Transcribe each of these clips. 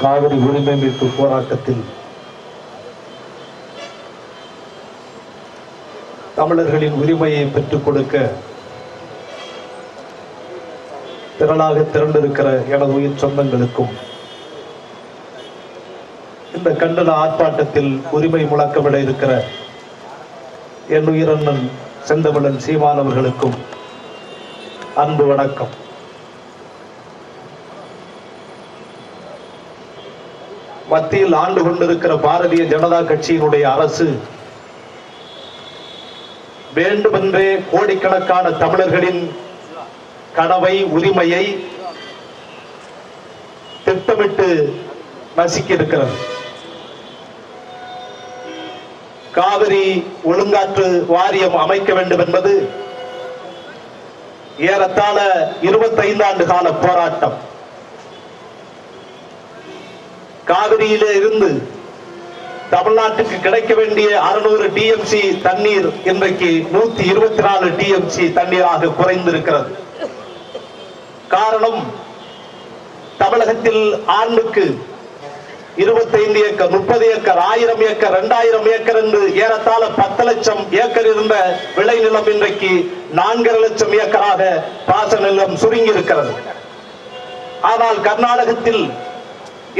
காவிரி உரிமை மீட்பு போராட்டத்தில் தமிழர்களின் உரிமையை பெற்றுக் கொடுக்க திரளாக திரண்டிருக்கிற எனது உயிர் சொந்தங்களுக்கும் இந்த கண்டன ஆர்ப்பாட்டத்தில் உரிமை முழக்கமிட இருக்கிற என் உயிரண்ணன் செந்தமிழன் சீமானவர்களுக்கும் அன்பு வணக்கம். மத்தியில் ஆண்டு கொண்டிருக்கிற பாரதிய ஜனதா கட்சியினுடைய அரசு வேண்டுமென்றே கோடிக்கணக்கான தமிழர்களின் கனவை உரிமையை திட்டமிட்டு நசுக்கி இருக்கிறது காவிரி ஒழுங்காற்று வாரியம் அமைக்க வேண்டும் என்பது ஏறத்தாழ 25 ஆண்டு கால போராட்டம். காவிரியில இருந்து தமிழ்நாட்டுக்கு கிடைக்க வேண்டிய அறுநூறு டிஎம்சி தண்ணீர் இன்றைக்கு நூத்தி இருபத்தி நாலு டிஎம்சி தண்ணீராக குறைந்திருக்கிறது. காரணம் தமிழகத்தில் ஆண்டுக்கு இருபத்தைந்து ஏக்கர் முப்பது ஏக்கர் ஆயிரம் ஏக்கர் இரண்டாயிரம் ஏக்கர் என்று ஏறத்தாழ பத்து லட்சம் ஏக்கர் இருந்த விளைநிலம் இன்றைக்கு நான்கரை லட்சம் ஏக்கராக பாச நிலம் சுருங்கி இருக்கிறது ஆனால் கர்நாடகத்தில்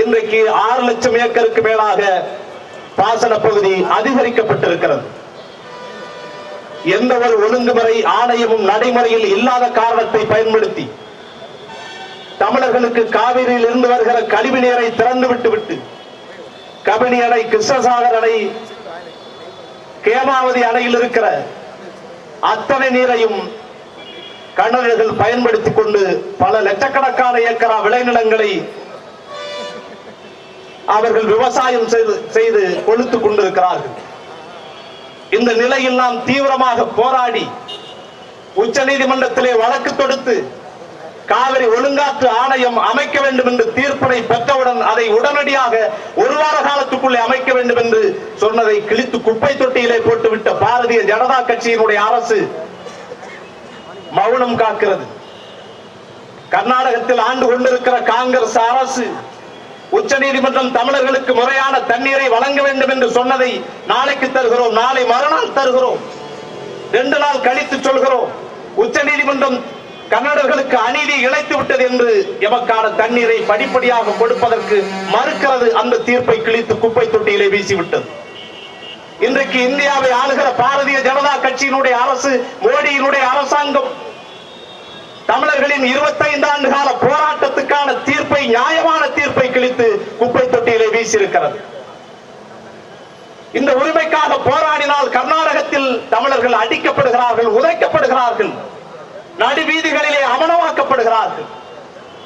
இன்றைக்கு ஆறு லட்சம் ஏக்கருக்கு மேலாக பாசன பகுதி அதிகரிக்கப்பட்டிருக்கிறது. எந்த ஒரு ஒழுங்குமுறை ஆணையமும் நடைமுறையில் இல்லாத காரணத்தை பயன்படுத்தி தமிழர்களுக்கு காவிரியில் இருந்து வருகிற கழிவு நீரை திறந்து விட்டு விட்டு கபினி அணை கிருஷ்ணசாகர் அணை கேமாவதி அணையில் இருக்கிற அத்தனை நீரையும் கண்ணர்கள் பயன்படுத்திக் கொண்டு பல லட்சக்கணக்கான ஏக்கரா விளைநிலங்களை அவர்கள் விவசாயம் செய்து செய்து கொளுத்துக் கொண்டிருக்கிறார்கள். இந்த நிலையில் நாம் தீவிரமாக போராடி உச்ச நீதிமன்றத்திலே வழக்கு தொடுத்து காவிரி ஒழுங்காற்று ஆணையம் அமைக்க வேண்டும் என்று தீர்ப்பினை பெற்றவுடன் அதை உடனடியாக ஒரு வார காலத்துக்குள்ளே அமைக்க வேண்டும் என்று சொன்னதை கிழித்து குப்பை தொட்டியிலே போட்டுவிட்ட பாரதிய ஜனதா கட்சியினுடைய அரசு மௌனம் காக்கிறது. கர்நாடகத்தில் ஆண்டு கொண்டிருக்கிற காங்கிரஸ் அரசு உச்ச நீதிமன்றம் தமிழர்களுக்கு முறையான தண்ணீரை வழங்க வேண்டும் என்று சொன்னதை நாளைக்கு தருகிறோம். நாளை மறுநாள் தருகிறோம். ரெண்டு நாள் கழித்து சொல்கிறோம். உச்ச நீதிமன்றம் கன்னடர்களுக்கு அநீதி இழைத்து விட்டது என்று எமக்கான தண்ணீரை படிப்படியாக கொடுப்பதற்கு மறுக்கிறது. அந்த தீர்ப்பை கிழித்து குப்பை தொட்டியிலே வீசிவிட்டது. இன்றைக்கு இந்தியாவை ஆளுகிற பாரதிய ஜனதா கட்சியினுடைய அரசு மோடியினுடைய அரசாங்கம் தமிழர்களின் 25 ஆண்டு கால போராட்டத்துக்கான தீர்ப்பை நியாயமான தீர்ப்பை கிழித்து குப்பை தொட்டியிலே வீசியிருக்கிறது. இந்த உரிமைக்காக போராடினால் கர்நாடகத்தில் தமிழர்கள் அடிக்கப்படுகிறார்கள் உதைக்கப்படுகிறார்கள் நடுவீதிகளிலே அமனமாக்கப்படுகிறார்கள்.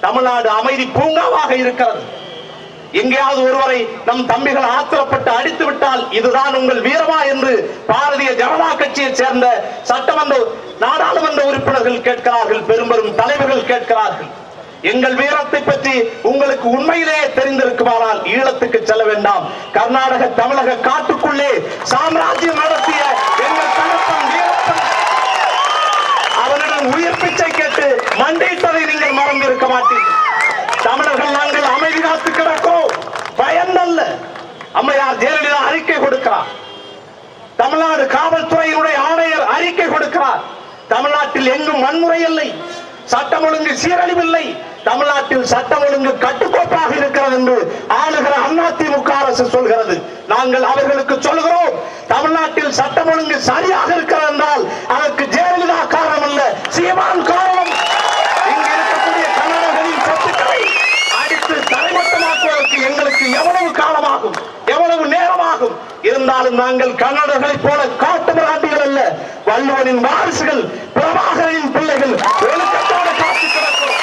தமிழ்நாடு அமைதி பூங்காவாக இருக்கிறது. எங்கேயாவது ஒருவரை நம் தம்பிகள் ஆத்திரப்பட்டு அடித்து விட்டால் இதுதான் உங்கள் வீரமா என்று கட்சியைச் சேர்ந்த சட்டமன்ற நாடாளுமன்ற உறுப்பினர்கள் கேட்கிறார்கள் பெரும்பெரும் தலைவர்கள் கேட்கிறார்கள். எங்கள் வீரத்தை பற்றி உங்களுக்கு உண்மையிலேயே தெரிந்திருக்குமானால் ஈழத்துக்கு செல்ல வேண்டாம். கர்நாடக தமிழக காட்டுக்குள்ளே சாம்ராஜ்யம் நடத்திய எங்கள் தகப்பன் வீரப்பன் அவனிடம் உயிர் பிச்சை கேட்டு மண்டித்ததை நீங்கள் மறந்து இருக்க மாட்டீர்கள். தமிழர்கள் நாங்கள் அமைதி காத்து பயம் அல்ல. அம்மையார் ஜெயலலிதா அறிக்கை கொடுக்கிறார். தமிழ்நாடு காவல் தமிழ்நாட்டில் எங்கும் வன்முறை இல்லை. சட்டம் ஒழுங்கு சீரழிவில்லை. தமிழ்நாட்டில் சட்டம் ஒழுங்கு கட்டுக்கோப்பாக இருக்கிறது என்று ஆளுகிற அதிமுக அரசு சொல்கிறது. நாங்கள் அவர்களுக்கு சொல்கிறோம் தமிழ்நாட்டில் சட்டம் ஒழுங்கு சரியாக இருக்கிறது என்றால் அதற்கு ஜெயலலிதா காரணம் அல்ல சீமான் காரணம். இங்கு இருக்கக்கூடிய கன்னடர்களின் சொத்துக்களை அடித்து தரைமட்டமாக்குவதற்கு எங்களுக்கு எவ்வளவு காலமாகும் எவ்வளவு நேரமாகும். இருந்தாலும் நாங்கள் கன்னடர்களைப் போல வள்ளுவனின் வாரிசுகள் பிரபாகரின் பிள்ளைகள் ஒழுக்கத்தோடு காத்து கிடக்கும்.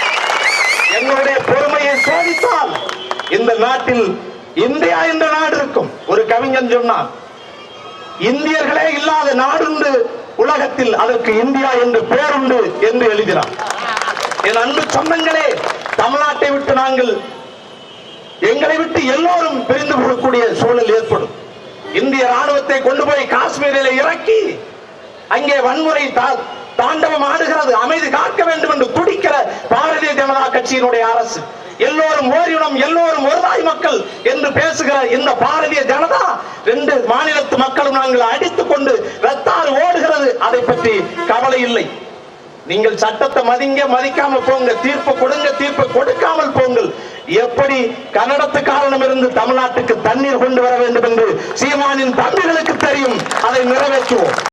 எங்களுடைய பொறுமையை சோதித்தால் இந்த நாட்டில் இந்தியா என்ற நாடு இருக்கும். ஒரு கவிஞன் சொன்னான் இந்தியர்களே இல்லாத நாடுண்டு உலகத்தில் அதற்கு இந்தியா என்று பேருண்டு என்று எழுதினார் என் அன்பு சொந்தங்களே தமிழ்நாட்டை விட்டு நாங்கள் எங்களை விட்டு எல்லோரும் பிரிந்து போகக்கூடிய சூழல் ஏற்படும். இந்திய ராணுவத்தை கொண்டு போய் காஷ்மீரில் இறக்கி அங்கே வன்முறை தா- தாண்டவம் ஆடுகிறது. அமைதி காக்க வேண்டும் என்று துடிக்கிற பாரதிய ஜனதா கட்சியினுடைய அரசு. எல்லோரும் ஓரினம் எல்லோரும் ஒருதாய் மக்கள் என்று பேசுகிற இந்த பாரதிய ஜனதா ரெண்டு மாநிலத்து மக்களும் நாங்கள் அடித்துக் கொண்டு ரத்தாறு ஓடுகிறது. அதை பற்றி கவலை இல்லை. நீங்கள் சட்டத்தை மதிங்க மதிக்காம போங்க. தீர்ப்பு கொடுங்க தீர்ப்பு கொடுக்காமல் போங்கள். எப்படி கன்னடத்து காரணம் இருந்து தமிழ்நாட்டுக்கு தண்ணீர் கொண்டு வர வேண்டும் என்று சீமானின் தம்பிகளுக்கு தெரியும். அதை நிறைவேற்றுவோம்.